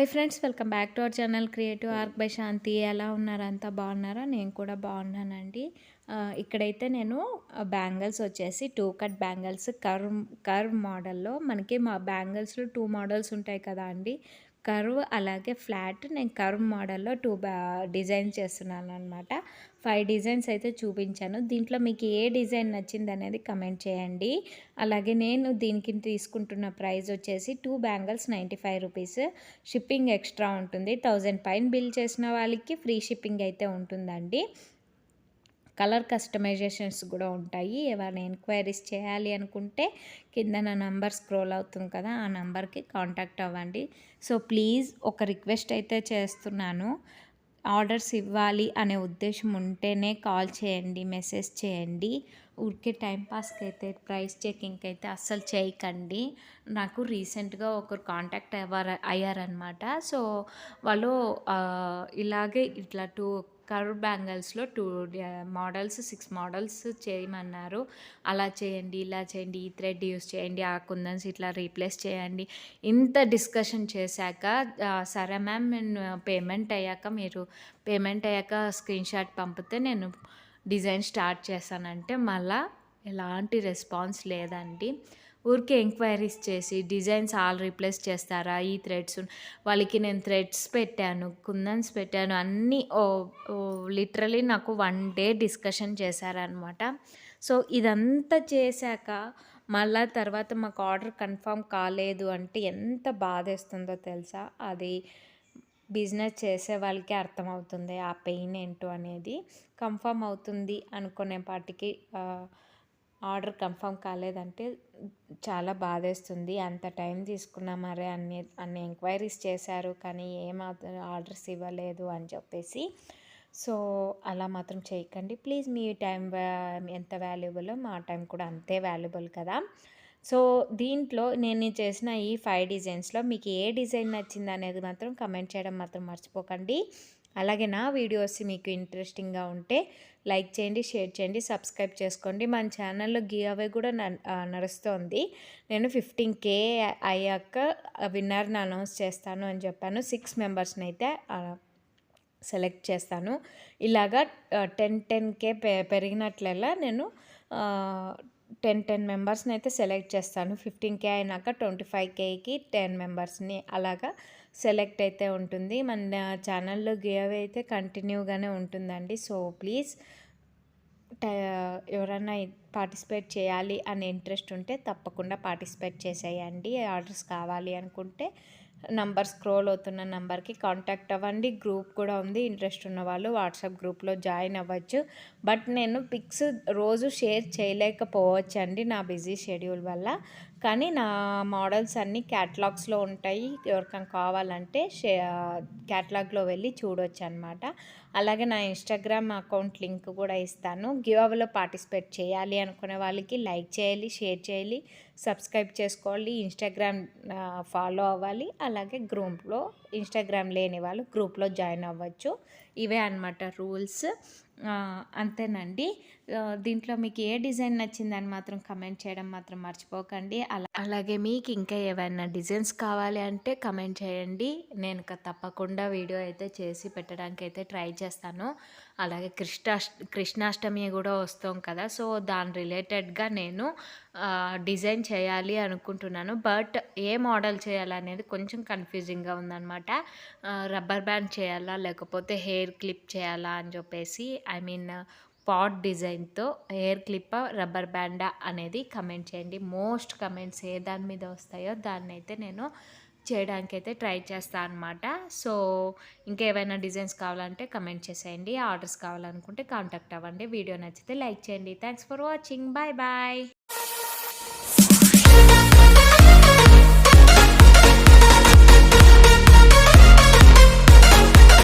Hi friends welcome back to our channel Creative Arc by Shanti ఎలా ఉన్నారు? అంతా బాగున్నారా? నేను కూడా బాగున్నానండి. ఇక్కడైతే నేను బ్యాంగిల్స్ వచ్చేసి two cut bangles curve curve మోడల్లో మనకి మా బ్యాంగిల్స్లో టూ మోడల్స్ ఉంటాయి కదా అండి. కర్వ్ అలాగే ఫ్లాట్ నేను కర్వ్ మోడల్లో టూ బ్యా డిజైన్ చేస్తున్నాను అనమాట ఫైవ్ డిజైన్స్ అయితే చూపించాను. దీంట్లో మీకు ఏ డిజైన్ నచ్చింది అనేది కమెంట్ చేయండి. అలాగే నేను దీనికి తీసుకుంటున్న ప్రైస్ వచ్చేసి two bangles ninety five rupees. Shipping extra ఉంటుంది. థౌజండ్ పైన బిల్ చేసిన వాళ్ళకి ఫ్రీ షిప్పింగ్ అయితే ఉంటుందండి. కలర్ కస్టమైజేషన్స్ కూడా ఉంటాయి. ఏమైనా ఎంక్వైరీస్ చేయాలి అనుకుంటే కింద నా నంబర్ స్క్రోల్ అవుతుంది కదా ఆ నంబర్కి కాంటాక్ట్ అవ్వండి. సో ప్లీజ్ ఒక రిక్వెస్ట్ అయితే చేస్తున్నాను. ఆర్డర్స్ ఇవ్వాలి అనే ఉద్దేశం ఉంటేనే కాల్ చేయండి మెసేజ్ చేయండి. ఊరికే టైంపాస్కి అయితే ప్రైస్ చెకింగ్కి అయితే అస్సలు చేయకండి. నాకు రీసెంట్గా ఒకరు కాంటాక్ట్ అవ్వారు అయ్యారనమాట సో వాళ్ళు ఇలాగే ఇట్లా టూ కర్వ్ బ్యాంగిల్స్లో టూ మోడల్స్ సిక్స్ మోడల్స్ చేయమన్నారు. అలా చేయండి ఇలా చేయండి ఈ థ్రెడ్ యూస్ చేయండి ఆ కుందన్స్ ఇట్లా రీప్లేస్ చేయండి. ఇంత డిస్కషన్ చేశాక సరే మ్యామ్ నేను పేమెంట్ అయ్యాక మీరు పేమెంట్ అయ్యాక స్క్రీన్ షాట్ పంపితే నేను డిజైన్ స్టార్ట్ చేశానంటే మళ్ళా ఎలాంటి రెస్పాన్స్ లేదండి. ఊరికే ఎంక్వైరీస్ చేసి డిజైన్స్ ఆల్ రీప్లేస్ చేస్తారా? ఈ థ్రెడ్స్ వాళ్ళకి నేను థ్రెడ్స్ పెట్టాను కుందన్స్ పెట్టాను అన్నీ ఓ లిటరలీ నాకు వన్ డే డిస్కషన్ చేశారనమాట సో ఇదంతా చేశాక మళ్ళా తర్వాత మాకు ఆర్డర్ కన్ఫర్మ్ కాలేదు అంటే ఎంత బాధేస్తుందో తెలుసా? అది బిజినెస్ చేసే వాళ్ళకి అర్థమవుతుంది ఆ పెయిన్ ఏంటో అనేది. కన్ఫామ్ అవుతుంది అనుకునే పాటికి ఆర్డర్ కన్ఫర్మ్ కాలేదంటే చాలా బాధేస్తుంది. అంత టైం తీసుకున్నా మరే అన్ని అన్ని ఎంక్వైరీస్ చేశారు కానీ ఏం ఆర్డర్స్ ఇవ్వలేదు అని చెప్పేసి. సో అలా మాత్రం చేయకండి. ప్లీజ్ మీ టైం ఎంత వాల్యుబులో మా టైం కూడా అంతే వాల్యుబుల్ కదా. సో దీంట్లో నేను చేసిన ఈ ఫైవ్ డిజైన్స్లో మీకు ఏ డిజైన్ నచ్చింది అనేది మాత్రం కమెంట్ చేయడం మాత్రం మర్చిపోకండి. అలాగే నా వీడియోస్ మీకు ఇంట్రెస్టింగ్గా ఉంటే లైక్ చేయండి షేర్ చేయండి సబ్స్క్రైబ్ చేసుకోండి. మన ఛానల్లో గీ అవే కూడా న- నడుస్తోంది. నేను ఫిఫ్టీన్ కే అయ్యాక విన్నర్ని అనౌన్స్ చేస్తాను అని చెప్పాను. సిక్స్ మెంబర్స్ని అయితే సెలెక్ట్ చేస్తాను. ఇలాగా టెన్ టెన్ కే పె పెరిగినట్లల్లా నేను టెన్ టెన్ మెంబర్స్ని అయితే సెలెక్ట్ చేస్తాను. ఫిఫ్టీన్ కే అయినాక ట్వంటీ ఫైవ్ కేకి టెన్ మెంబర్స్ని అలాగా సెలెక్ట్ అయితే ఉంటుంది. మన ఛానల్లో గివ్ అయితే కంటిన్యూగానే ఉంటుందండి. సో ప్లీజ్ ఎవరైనా పార్టిసిపేట్ చేయాలి అనే ఇంట్రెస్ట్ ఉంటే తప్పకుండా పార్టిసిపేట్ చేసేయండి. ఆర్డర్స్ కావాలి అనుకుంటే నంబర్ స్క్రోల్ అవుతున్న నెంబర్కి కాంటాక్ట్ అవ్వండి. గ్రూప్ కూడా ఉంది. ఇంట్రెస్ట్ ఉన్న వాళ్ళు వాట్సాప్ గ్రూప్లో జాయిన్ అవ్వచ్చు. బట్ నేను పిక్స్ రోజు షేర్ చేయలేకపోవచ్చు అండి నా బిజీ షెడ్యూల్ వల్ల. కానీ నా మోడల్స్ అన్నీ క్యాటలాగ్స్లో ఉంటాయి. ఎవరికైనా కావాలంటే షే క్యాట్లాగ్లో వెళ్ళి చూడొచ్చు అనమాట అలాగే నా ఇన్స్టాగ్రామ్ అకౌంట్ లింక్ కూడా ఇస్తాను. గివ్ పార్టిసిపేట్ చేయాలి అనుకునే వాళ్ళకి లైక్ చేయాలి షేర్ చేయాలి సబ్స్క్రైబ్ చేసుకోవాలి ఇన్స్టాగ్రామ్ ఫాలో అవ్వాలి. అలాగే గ్రూప్లో ఇన్స్టాగ్రామ్ లేని వాళ్ళు గ్రూప్లో జాయిన్ అవ్వచ్చు. ఇవే అనమాట రూల్స్. అంతేనండి. దీంట్లో మీకు ఏ డిజైన్ నచ్చిందని మాత్రం కమెంట్ చేయడం మాత్రం మర్చిపోకండి. అలా అలాగే మీకు ఇంకా ఏమైనా డిజైన్స్ కావాలి అంటే కమెంట్ చేయండి. నేను తప్పకుండా వీడియో అయితే చేసి పెట్టడానికి అయితే ట్రై చేస్తాను. అలాగే కృష్ణాష్ కృష్ణాష్టమి కూడా వస్తాం కదా సో దాని రిలేటెడ్గా నేను డిజైన్ చేయాలి అనుకుంటున్నాను. బట్ ఏ మోడల్ చేయాలనేది కొంచెం కన్ఫ్యూజింగ్గా ఉందన్నమాట. రబ్బర్ బ్యాండ్ చేయాలా? లేకపోతే హెయిర్ క్లిప్ చేయాలా అని చెప్పేసి ఐ మీన్ పాట్ డిజైన్తో హెయిర్ క్లిప్ రబ్బర్ బ్యాండా అనేది కమెంట్ చేయండి. మోస్ట్ కమెంట్స్ ఏ దాని మీద వస్తాయో దాన్ని అయితే నేను చేయడానికి అయితే ట్రై చేస్తాను అనమాట సో ఇంకేమైనా డిజైన్స్ కావాలంటే కమెంట్ చేసేయండి. ఆర్డర్స్ కావాలనుకుంటే కాంటాక్ట్ అవ్వండి. వీడియో నచ్చితే లైక్ చేయండి. Thanks for watching. Bye bye.